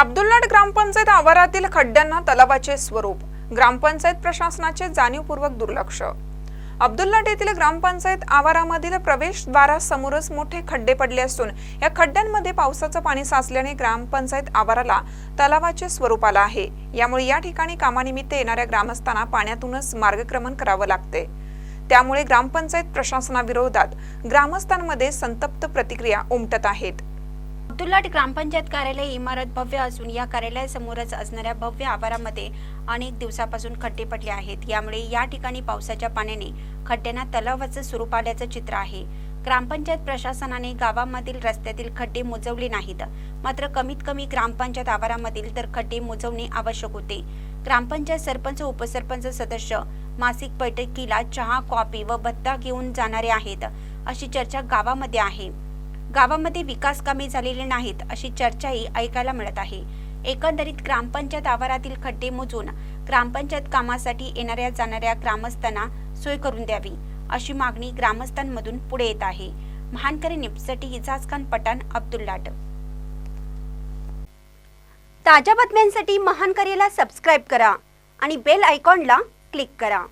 अब्दुलनाट ग्रामपंचायत आवारातील खड्ड्यांना तलावाचे स्वरूप ग्रामपंचायत प्रशासनाचे जाणीवपूर्वक दुर्लक्ष. अब्दुल्लाट येथील ग्रामपंचायत आवारामधील प्रवेशद्वारासमोरच मोठे खड्डे पडले असून या खड्ड्यांमध्ये पावसाचं पाणी साचल्याने ग्रामपंचायत आवाराला तलावाचे स्वरूप आलं आहे. यामुळे या ठिकाणी कामानिमित्त येणाऱ्या ग्रामस्थांना पाण्यातूनच मार्गक्रमण करावं लागते. त्यामुळे ग्रामपंचायत प्रशासनाविरोधात ग्रामस्थांमध्ये संतप्त प्रतिक्रिया उमटत आहेत. अब्दुल्लाट ग्रामपंचायत कार्यालय इमारत भव्य असून या कार्यालयासमोरच असणाऱ्या भव्य आवारामध्ये अनेक दिवसापासून खड्डे पडले आहेत. यामुळे या ठिकाणी पावसाच्या पाण्याने खड्ड्यांना तलावाचं स्वरूप आल्याचं चित्र आहे. ग्रामपंचायत प्रशासनाने गावामधील रस्त्यातील खड्डे मोजवले नाहीत. मात्र कमीत कमी ग्रामपंचायत आवारामधील तर खड्डे मोजवणे आवश्यक होते. ग्रामपंचायत सरपंच उपसरपंच सदस्य मासिक बैठकीला चहा कॉफी व भत्ता घेऊन जाणारे आहेत अशी चर्चा गावामध्ये आहे. गावामध्ये विकास कामे झालेली नाहीत अशी चर्चाही ऐकायला मिळत आहे. एकंदरीत ग्रामपंचायत आवारातील खड्डे मोजून ग्रामपंचायत कामासाठी येणाऱ्या जाणाऱ्या ग्रामस्थांना सोय करून द्यावी अशी मागणी ग्रामस्थांमधून पुढे येत आहे. महानकरी निपसाठी इजाज खान पठाण अब्दुल्लाट ताज्या बातम्यांसाठी महानकरीला सबस्क्राईब करा आणि बेल आयकॉनला क्लिक करा.